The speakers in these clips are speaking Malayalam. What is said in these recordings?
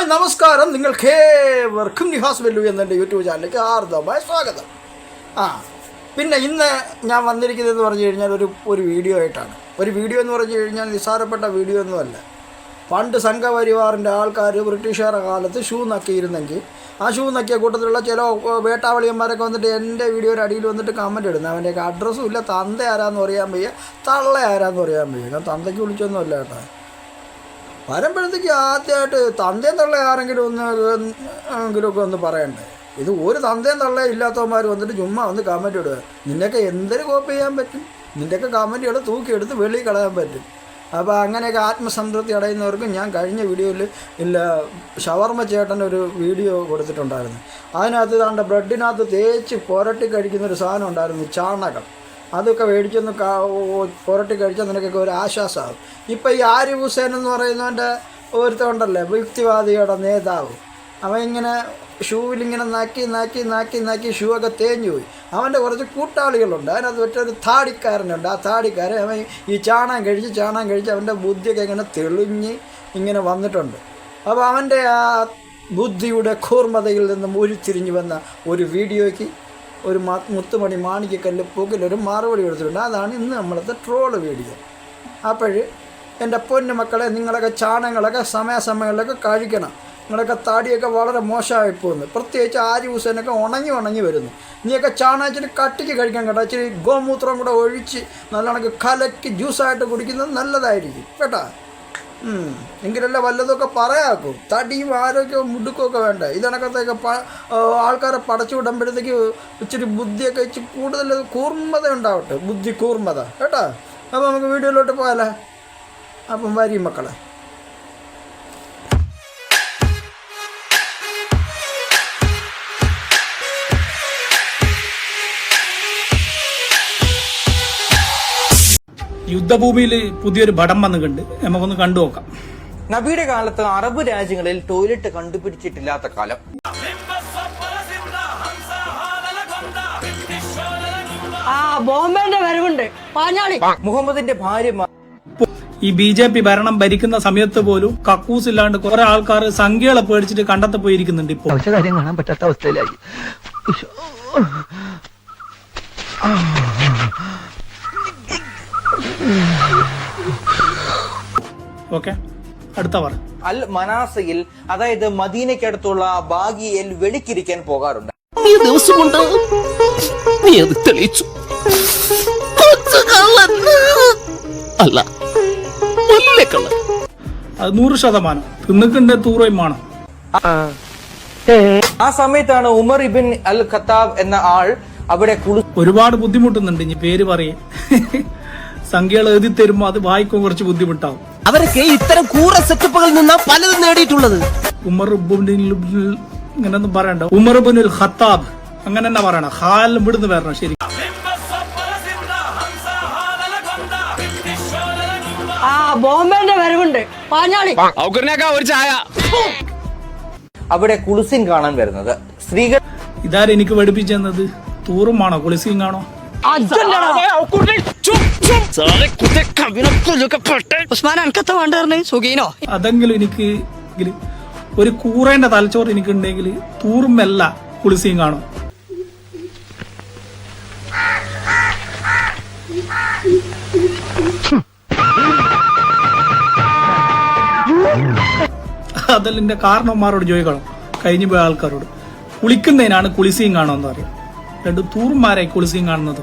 ഹായ് നമസ്കാരം. നിങ്ങൾക്കേവർക്കും നിഹാസ് വെല്ലു എന്നെന്റെ യൂട്യൂബ് ചാനലിലേക്ക് ആർദ്രമായ സ്വാഗതം. ആ പിന്നെ ഇന്ന് ഞാൻ വന്നിരിക്കുന്നതെന്ന് പറഞ്ഞു കഴിഞ്ഞാൽ ഒരു ഒരു വീഡിയോ ആയിട്ടാണ്. ഒരു വീഡിയോ എന്ന് പറഞ്ഞു കഴിഞ്ഞാൽ നിസ്സാരപ്പെട്ട വീഡിയോ ഒന്നുമല്ല പണ്ട് സംഘപരിവാറിന്റെ ആൾക്കാർ ബ്രിട്ടീഷുകാരുടെ കാലത്ത് ഷൂ നക്കിയിരുന്നെങ്കിൽ ആ ഷൂ നക്കിയ കൂട്ടത്തിലുള്ള ചില വേട്ടാവളിയന്മാരൊക്കെ വന്നിട്ട് എന്റെ വീഡിയോയുടെ അടിയിൽ വന്നിട്ട് കമന്റ് ഇടുന്നു. അവന്റെയൊക്കെ അഡ്രസ്സും ഇല്ല. തന്ത ആരാന്ന് അറിയാൻ വയ്യ. തള്ള ആരാന്ന് അറിയാൻ വയ്യ. ഞാൻ തന്തയ്ക്ക് വിളിച്ചൊന്നുമല്ല കേട്ടോ. വരുമ്പോഴത്തേക്ക് ആദ്യമായിട്ട് തന്തയും തള്ള ആരെങ്കിലും ഒന്ന് എങ്കിലുമൊക്കെ ഒന്ന് പറയണ്ടേ? ഇത് ഒരു തന്തയും തള്ള ഇല്ലാത്തവന്മാർ വന്നിട്ട് ചുമ്മാ ഒന്ന് കമന്റ് ഇടുക. നിന്നെയൊക്കെ എന്തൊരു കോപ്പി ചെയ്യാൻ പറ്റും? നിന്റെയൊക്കെ കമന്റുകൾ തൂക്കിയെടുത്ത് വെളിയിൽ കളയാൻ പറ്റും. അപ്പോൾ അങ്ങനെയൊക്കെ ആത്മസംതൃപ്തി അടയുന്നവർക്ക് ഞാൻ കഴിഞ്ഞ വീഡിയോയിൽ ഇല്ല ഷവർമ്മ ചേട്ടൻ ഒരു വീഡിയോ കൊടുത്തിട്ടുണ്ടായിരുന്നു. അതിനകത്ത് താണ്ട ബ്രെഡിനകത്ത് തേച്ച് പുരട്ടി കഴിക്കുന്ന ഒരു സാധനം ഉണ്ടായിരുന്നു ചാണകം. അതൊക്കെ മേടിച്ചൊന്ന് പുരട്ടി കഴിച്ചാൽ നിനക്കൊക്കെ ഒരു ആശ്വാസമാകും ഇപ്പം ഈ ആരിഫ് ഹുസൈൻ എന്ന് പറയുന്നവന്റെ ഒരുത്തണ്ടല്ലേ യുക്തിവാദിയുടെ നേതാവ്. അവൻ ഇങ്ങനെ ഷൂവിലിങ്ങനെ നാക്കി നാക്കി നാക്കി നാക്കി ഷൂ ഒക്കെ തേഞ്ഞു പോയി. അവന്റെ കുറച്ച് കൂട്ടാളികളുണ്ട്. അതിനകത്ത് മറ്റൊരു താടിക്കാരനുണ്ട്. ആ താടിക്കാരൻ അവൻ ഈ ചാണകം കഴിച്ച് ചാണകം കഴിച്ച് അവന്റെ ബുദ്ധിയൊക്കെ ഇങ്ങനെ തെളിഞ്ഞ് ഇങ്ങനെ വന്നിട്ടുണ്ട്. അപ്പോൾ അവന്റെ ആ ബുദ്ധിയുടെ കൂർമതയിൽ നിന്നും ഉരുത്തിരിഞ്ഞു വന്ന ഒരു വീഡിയോയ്ക്ക് ഒരു മുത്തുമണി മാണിക്കക്കല്ല് പൂക്കിലൊരു മറുപടി കൊടുത്തിട്ടുണ്ട്. അതാണ് ഇന്ന് നമ്മളത്തെ ട്രോൾ വീഡിയോ. അപ്പോഴ് എന്റെ പൊന്നു മക്കളെ നിങ്ങളൊക്കെ ചാണകങ്ങളൊക്കെ സമയാസമയങ്ങളിലൊക്കെ കഴിക്കണം. നിങ്ങളൊക്കെ താടിയൊക്കെ വളരെ മോശമായി പോകുന്നു. പ്രത്യേകിച്ച് ആരി ഹുസൈനൊക്കെ ഉണങ്ങി ഉണങ്ങി വരുന്നു. നീയൊക്കെ ചാണകച്ചിട്ട് കട്ടിക്ക് കഴിക്കാൻ കേട്ടോ. ഇച്ചിരി ഗോമൂത്രം കൂടെ ഒഴിച്ച് നല്ലോണം കലക്കി ജ്യൂസായിട്ട് കുടിക്കുന്നത് നല്ലതായിരിക്കും. കേട്ടോ. എങ്കിലല്ലേ വല്ലതൊക്കെ പറയാക്കും. തടിയും ആരോഗ്യവും മുടുക്കുമൊക്കെ വേണ്ട? ഇതിനകത്തൊക്കെ പ ആൾക്കാരെ പടച്ചു വിടുമ്പോഴത്തേക്ക് ഇച്ചിരി ബുദ്ധിയൊക്കെ ഇച്ചിരി കൂടുതൽ കൂർമ്മത ഉണ്ടാവട്ടെ. ബുദ്ധി കൂർമ്മത. കേട്ടോ? അപ്പോൾ നമുക്ക് വീഡിയോയിലോട്ട് പോയാലേ? അപ്പം വരി മക്കളെ. യുദ്ധഭൂമിയിൽ പുതിയൊരു പടം വന്നിട്ടുണ്ട്. നമുക്കൊന്ന് കണ്ടു നോക്കാം. നബിയുടെ കാലത്ത് അറബ് രാജ്യങ്ങളിൽ ടോയ്ലറ്റ് കണ്ടുപിടിച്ചിട്ടില്ലാത്ത കാലം. ആ ബോംബെന്റെ വരവുണ്ട്. പാഞ്ഞാളി. മുഹമ്മദിന്റെ ഭാര്യ ഈ ബി ജെ പി ഭരണം ഭരിക്കുന്ന സമയത്ത് പോലും കക്കൂസ് ഇല്ലാണ്ട് കുറെ ആൾക്കാർ സംഖ്യകളെ പേടിച്ചിട്ട് കണ്ടത്ത് പോയിരിക്കുന്നുണ്ട് ഇപ്പോൾ. കാര്യം കാണാൻ പറ്റാത്ത അവസ്ഥയിലായി. ഓക്കെ അടുത്ത പറ. അൽ മനാസയിൽ അതായത് മദീനയ്ക്കടുത്തുള്ള ബാഗിയയിൽ വെളിക്കിരിക്കാൻ പോകാറുണ്ട്. ഈ ദിവസം കൊണ്ട് നീ അത് തെളിയിച്ചു. അല്ല അത് നൂറ് ശതമാനം. തിന്നിക്കിന്റെ തൂറയുമാണ് ആ സമയത്താണ് ഉമർ ഇബിൻ അൽ ഖത്താബ് എന്ന ആൾ അവിടെ കുളി ഒരുപാട് ബുദ്ധിമുട്ടുന്നുണ്ട് ഇനി പേര് പറയേ. സംഖ്യകൾ എഴുതി തരുമ്പോ അത് വായിക്കാൻ കുറച്ച് ബുദ്ധിമുട്ടാവും. അവരൊക്കെ ഇത്തരം കൂറ സെറ്റപ്പുകളിൽ നിന്നാണ് പലതും നേടിയിട്ടുള്ളത്. ഉമർ ഇങ്ങനൊന്നും പറയണ്ട. ഉമർ ഇബ്നുൽ ഖത്താബ് അങ്ങനെ തന്നെ പറയണം. ഹാൽ ഇവിടുന്ന് വരണം ശരി. ആ ബോംബെന്റെ വരവുണ്ട്. പാഞ്ഞാളി. അവിടെ കുളിസിൻ കാണാൻ വരുന്നത്. സ്ത്രീകൾ ഇതാരെനിക്ക് എനിക്ക് പഠിപ്പിച്ചു തന്നത് തൂറുമാണോ കുളിസിൻ കാണോ? ഉസ്മാൻ അനക്കത്ത വേണ്ടറിന് സുഖീനോ? അതെങ്കിലും എനിക്ക് ഒരു കൂറേന്റെ തലച്ചോറ് എനിക്കുണ്ടെങ്കിൽ തൂറുമല്ല കുളിസിയും കാണും. അതെല്ലാം എന്റെ കാരണവന്മാരോട് ചോദിക്കണം കഴിഞ്ഞു പോയ ആൾക്കാരോട്. കുളിക്കുന്നതിനാണ് കുളിസിയും കാണുമെന്ന് അറിയാം രണ്ട് തൂർമാരായി കുളിസിയും കാണുന്നത്.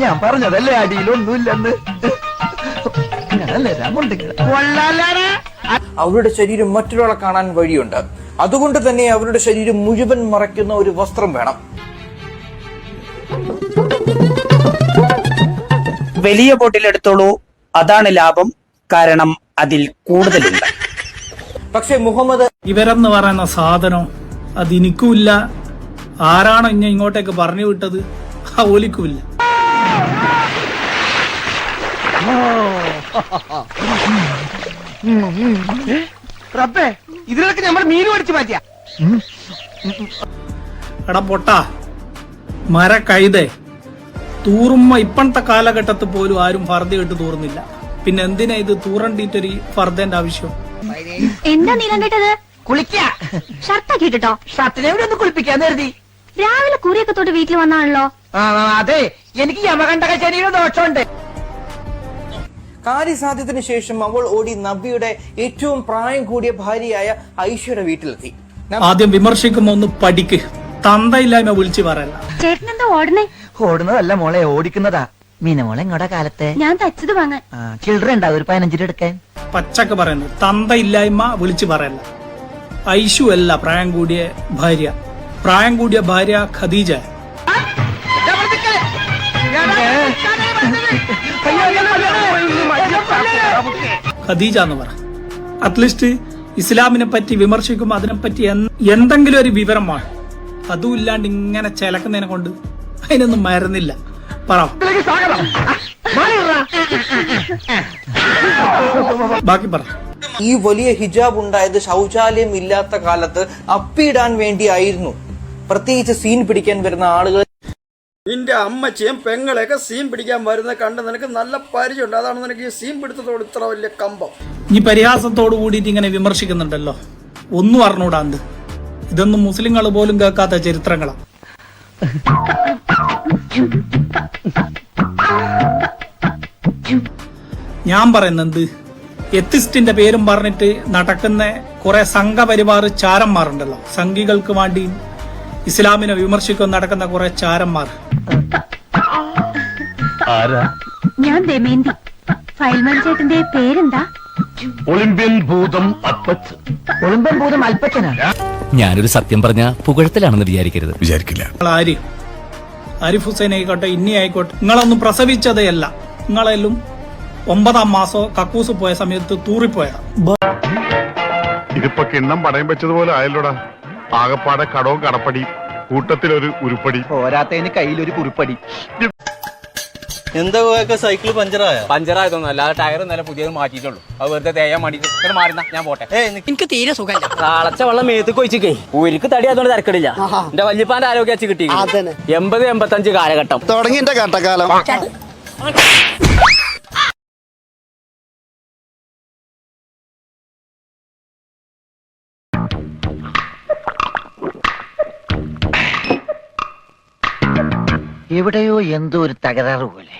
ഞാൻ പറഞ്ഞതല്ലേ അടിയിലൊന്നുമില്ലെന്ന്. അവരുടെ ശരീരം മറ്റൊരാളെ കാണാൻ വഴിയുണ്ട്. അതുകൊണ്ട് തന്നെ അവരുടെ ശരീരം മുഴുവൻ മറയ്ക്കുന്ന ഒരു വസ്ത്രം വേണം. വലിയ ബോട്ടിൽ എടുത്തോളൂ അതാണ് ലാഭം. കാരണം അതിൽ കൂടുതലുണ്ട്. പക്ഷെ മുഹമ്മദ് ഇവരെന്ന് പറയുന്ന സാധനം അത് എനിക്കുമില്ല ആരാണോ ഇങ്ങനെ ഇങ്ങോട്ടേക്ക് പറഞ്ഞു വിട്ടത്? ആ ഓലിക്കുമില്ല. റബ്ബേ ഇതിലൊക്കെ നമ്മൾ മീൻ മാറ്റിയ. എടാ പൊട്ടാ മര കഴുതേ തൂറുമ്മ ഇപ്പണത്തെ കാലഘട്ടത്തിൽ പോലും ആരും ഫർദ ഇട്ട് തൂറുന്നില്ല. പിന്നെ എന്തിനാ ഇത് തൂറണ്ടിട്ടൊരു ഫർദേന്റെ ആവശ്യം? എന്താ നീലം കേട്ടത്? കുളിക്കാ. ഷർട്ടാക്കിട്ടോ ഷർട്ടിനെ ഇവിടെ ഒന്ന് കുളിപ്പിക്കാൻ കരുതി. രാവിലെ കുറിയൊക്കെ തൊട്ട് വീട്ടിൽ വന്നാണല്ലോ? അതെ. എനിക്ക് യമകണ്ഠക ശരീരം ദോഷമുണ്ട്. കാര്യസാധ്യത്തിന് ശേഷം അവൾ ഓടി നബിയുടെ ഏറ്റവും പ്രായം കൂടിയ ഭാര്യയായ ഐഷയുടെ വീട്ടിലെത്തി. ആദ്യം വിമർശിക്കുമ്പോ ഒന്ന് പഠിക്ക്. തന്തയില്ലായ്മ വിളിച്ചു പറയല്ല. ചേട്ടൻ എന്താ ഓടണേ ഓടുന്നതല്ല മോളെ ഓടിക്കുന്നതാ. മീനമോളെ ഇങ്ങോടെ കാലത്തെ. ഞാൻ തച്ചത് വാങ്ങാൻ. ചിൽഡ്രൻ ഉണ്ടാവും ഒരു പതിനഞ്ചിന് എടുക്കാൻ. പച്ചക്ക് പറയുന്നു തന്തയില്ലായ്മ വിളിച്ചു പറയല്ല. ഐഷു അല്ല പ്രായം കൂടിയ ഭാര്യ. പ്രായം കൂടിയ ഭാര്യ ഖദീജ. ഖദീജ എന്ന് പറ. അറ്റ്ലീസ്റ്റ് ഇസ്ലാമിനെ പറ്റി വിമർശിക്കുമ്പോൾ അതിനെപ്പറ്റി എന്ത് എന്തെങ്കിലും ഒരു വിവരമാണ്. അതും ഇല്ലാണ്ട് ഇങ്ങനെ ചിലക്കുന്നതിനെ കൊണ്ട് അതിനൊന്നും മരുന്നില്ല. പറ. ബാക്കി പറ. ഈ വലിയ ഹിജാബ് ഉണ്ടായത് ശൗചാലയം ഇല്ലാത്ത കാലത്ത് അപ്പിയിടാൻ വേണ്ടിയായിരുന്നു. പ്രത്യേകിച്ച് സീൻ പിടിക്കാൻ വരുന്ന ആളുകൾ നിന്റെ അമ്മച്ചിയും പെങ്ങളെയൊക്കെ സീൻ പിടിക്കാൻ വരുന്ന കണ്ട് നിനക്ക് നല്ല പരിചയമുണ്ട്. അതാണ് നിനക്ക് ഈ സീൻ പിടുത്തത്തോട് ഇത്ര വലിയ കമ്പം. ഈ പരിഹാസത്തോട് കൂടിയിട്ട് ഇങ്ങനെ വിമർശിക്കുന്നുണ്ടല്ലോ. ഒന്നും അറിഞ്ഞൂടാന്ത് ഇതൊന്നും മുസ്ലിങ്ങൾ പോലും കേൾക്കാത്ത ചരിത്രങ്ങളാ. ഞാൻ പറയുന്നത് എത്തിസ്റ്റിന്റെ പേരും പറഞ്ഞിട്ട് നടക്കുന്ന കുറെ സംഘപരിവാർ ചാരന്മാരുണ്ടല്ലോ. സംഘികൾക്ക് വേണ്ടി ഇസ്ലാമിനെ വിമർശിക്കാൻ നടക്കുന്ന കുറെ ചാരന്മാർ. ഞാൻ ദമേന്തി ഫയൽമാൻ ചേട്ടന്റെ പേരെന്താ? ഒളിമ്പ്യൻ ഭൂതം അപ്പച്ച് ഒളിമ്പൻ ഭൂതം അല്പച്ചനാ ഞാനൊരു സത്യം പറഞ്ഞ പുകഴത്തിലാണെന്ന് വിചാരിക്കരുത്. വിചാരിക്കില്ല. നിങ്ങൾ ആര്? ആരിഫ് ഹുസൈൻ ആയിക്കോട്ടെ ഇനി ആയിക്കോട്ടെ നിങ്ങളൊന്നും പ്രസവിച്ചതേ അല്ല നിങ്ങളെല്ലാം ഒമ്പതാം മാസോ കക്കൂസ് പോയ സമയത്ത് തൂറിപ്പോയതാ. ഇതിപ്പോ കിണ്ണം പടയം വെച്ചതുപോലെ ആയല്ലോടാ. ആകപ്പാടെ കടവും കടപ്പടി കൂട്ടത്തിലൊരു ഉരുപ്പടി. പോരാത്തതിന് കയ്യിലൊരു കുറിപ്പടി. എന്താ സൈക്കിൾ പഞ്ചറായ? പഞ്ചറായതൊന്നും അല്ലാതെ ടയർ നല്ല പുതിയത് മാറ്റിയിട്ടുള്ളൂ. അത് വെറുതെ തേയാൻ വേണ്ടിട്ട് മാറുന്ന ഞാൻ പോട്ടെ. എനിക്ക് തീരെ സുഖമില്ല. തളച്ച വെള്ളം മേത്ത് കൊച്ചിക്കേ ഉരുക്ക് തടി അതുകൊണ്ട് തിരക്കടില്ല. എന്റെ വല്യപ്പാന്റെ ആരോഗ്യ വെച്ച് കിട്ടി എൺപത് എൺപത്തഞ്ച് കാലഘട്ടം. തുടങ്ങി എന്റെ കട്ടക്കാലം. എവിടെയോ എന്തോ ഒരു തകരാറ് പോലെ.